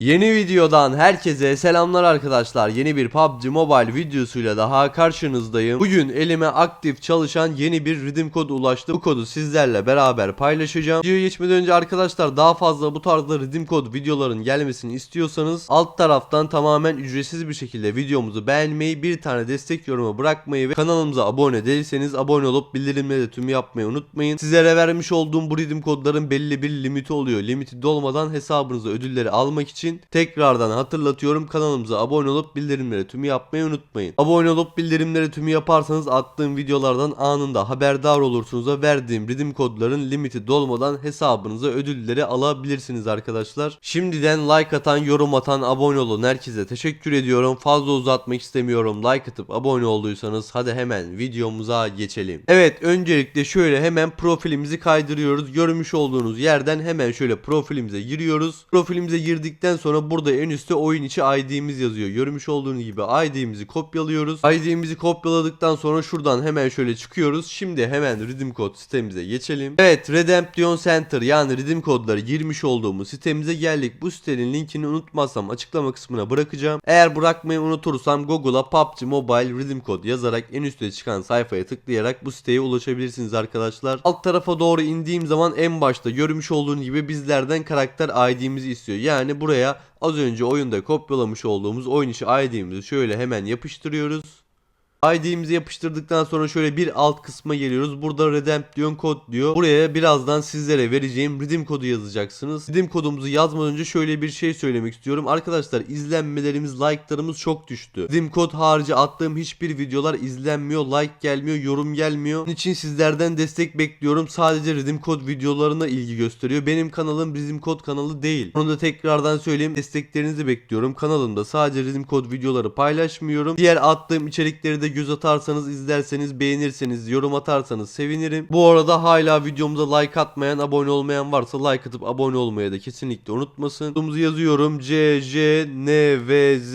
Yeni videodan herkese selamlar arkadaşlar. Yeni bir PUBG Mobile videosuyla daha karşınızdayım. Bugün elime aktif çalışan yeni bir redeem kodu ulaştı. Bu kodu sizlerle beraber paylaşacağım. Videoya geçmeden önce arkadaşlar daha fazla bu tarzda redeem kod videoların gelmesini istiyorsanız alt taraftan tamamen ücretsiz bir şekilde videomuzu beğenmeyi, bir tane destek yorumu bırakmayı ve kanalımıza abone değilseniz abone olup bildirimleri de tüm yapmayı unutmayın. Sizlere vermiş olduğum bu redeem kodların belli bir limiti oluyor. Limiti dolmadan hesabınıza ödülleri almak için tekrardan hatırlatıyorum kanalımıza abone olup bildirimleri tüm yapmayı unutmayın. Abone olup bildirimleri tüm yaparsanız attığım videolardan anında haberdar olursunuz ve verdiğim redeem kodların limiti dolmadan hesabınıza ödülleri alabilirsiniz arkadaşlar. Şimdiden like atan, yorum atan, abone olun herkese teşekkür ediyorum. Fazla uzatmak istemiyorum. Like atıp abone olduysanız hadi hemen videomuza geçelim. Evet öncelikle şöyle hemen profilimizi kaydırıyoruz. Görmüş olduğunuz yerden hemen şöyle profilimize giriyoruz. Profilimize girdikten sonra burada en üstte oyun içi ID'miz yazıyor. Görmüş olduğunuz gibi ID'mizi kopyalıyoruz. ID'mizi kopyaladıktan sonra şuradan hemen şöyle çıkıyoruz. Şimdi hemen redeem kod sitemize geçelim. Evet Redemption Center yani redeem kodları girmiş olduğumuz sitemize geldik. Bu sitenin linkini unutmazsam açıklama kısmına bırakacağım. Eğer bırakmayı unutursam Google'a PUBG Mobile redeem kod yazarak en üstte çıkan sayfaya tıklayarak bu siteye ulaşabilirsiniz arkadaşlar. Alt tarafa doğru indiğim zaman en başta görmüş olduğunuz gibi bizlerden karakter ID'mizi istiyor. Yani buraya az önce oyunda kopyalamış olduğumuz oyun içi ID'mizi şöyle hemen yapıştırıyoruz. ID'mizi yapıştırdıktan sonra şöyle bir alt kısma geliyoruz. Burada Redemption kod diyor. Buraya birazdan sizlere vereceğim redeem kodu yazacaksınız. Redeem kodumuzu yazmadan önce şöyle bir şey söylemek istiyorum. Arkadaşlar izlenmelerimiz, like'larımız çok düştü. Redeem kod harici attığım hiçbir videolar izlenmiyor, like gelmiyor, yorum gelmiyor. Bunun için sizlerden destek bekliyorum. Sadece redeem kod videolarına ilgi gösteriyor. Benim kanalım redeem kod kanalı değil. Onu da tekrardan söyleyeyim. Desteklerinizi bekliyorum. Kanalımda sadece redeem kod videoları paylaşmıyorum. Diğer attığım içerikleri de göz atarsanız, izlerseniz, beğenirseniz, yorum atarsanız sevinirim. Bu arada hala videomuza like atmayan, abone olmayan varsa like atıp abone olmayı da kesinlikle unutmasın. Yazıyorum. C, J, N, V, Z,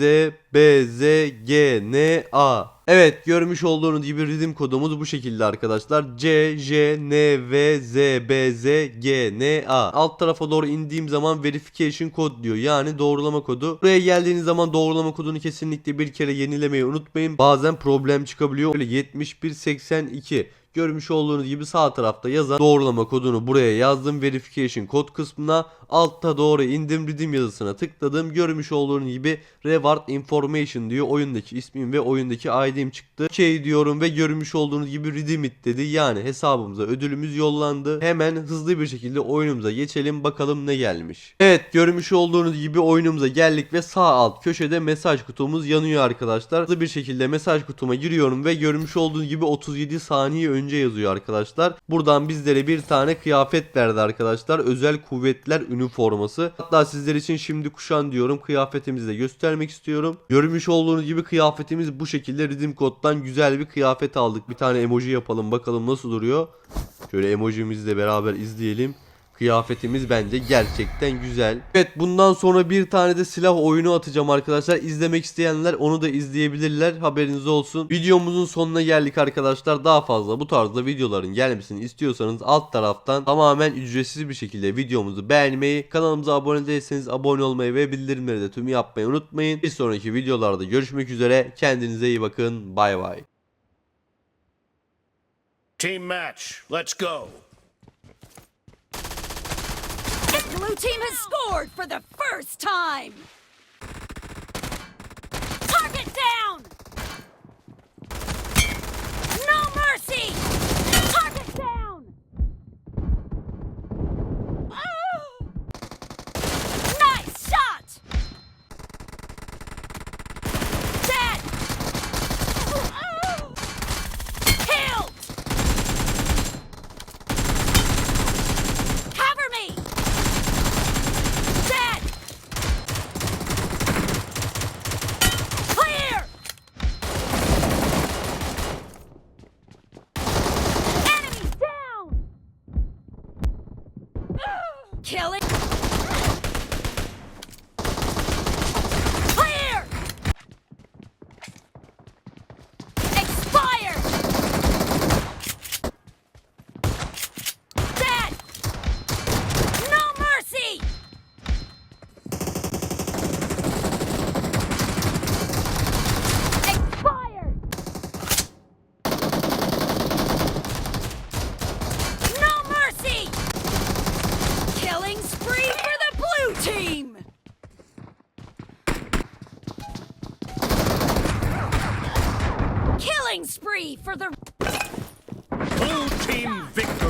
B, Z, G, N, A. Evet görmüş olduğunuz gibi redeem kodumuz bu şekilde arkadaşlar. C, J, N, V, Z, B, Z, G, N, A. Alt tarafa doğru indiğim zaman verification kod diyor. Yani doğrulama kodu. Buraya geldiğiniz zaman doğrulama kodunu kesinlikle bir kere yenilemeyi unutmayın. Bazen problem çıkabiliyor. Böyle 7182 Görmüş olduğunuz gibi sağ tarafta yazan doğrulama kodunu buraya yazdım. Verification kod kısmına altta doğru indim redeem yazısına tıkladım. Görmüş olduğunuz gibi reward information diyor. Oyundaki ismim ve oyundaki ID'm çıktı. OK diyorum ve görmüş olduğunuz gibi redeem it dedi. Yani hesabımıza ödülümüz yollandı. Hemen hızlı bir şekilde oyunumuza geçelim bakalım ne gelmiş. Evet görmüş olduğunuz gibi oyunumuza geldik ve sağ alt köşede mesaj kutumuz yanıyor arkadaşlar. Hızlı bir şekilde mesaj kutuma giriyorum ve görmüş olduğunuz gibi 37 saniye önce yazıyor arkadaşlar. Buradan bizlere bir tane kıyafet verdi arkadaşlar. Özel kuvvetler üniforması. Hatta sizler için şimdi kuşan diyorum. Kıyafetimizi de göstermek istiyorum. Görmüş olduğunuz gibi kıyafetimiz bu şekilde redeem koddan güzel bir kıyafet aldık. Bir tane emoji yapalım bakalım nasıl duruyor. Şöyle emojimizi de beraber izleyelim. Kıyafetimiz bence gerçekten güzel. Evet bundan sonra bir tane de silah oyunu atacağım arkadaşlar. İzlemek isteyenler onu da izleyebilirler. Haberiniz olsun. Videomuzun sonuna geldik arkadaşlar. Daha fazla bu tarzda videoların gelmesini istiyorsanız alt taraftan tamamen ücretsiz bir şekilde videomuzu beğenmeyi, kanalımıza abone değilseniz abone olmayı ve bildirimleri de tüm yapmayı unutmayın. Bir sonraki videolarda görüşmek üzere. Kendinize iyi bakın. Bay bay. Team match, let's go. Blue team has scored for the first time! Kill it. Spree for the Blue team victory.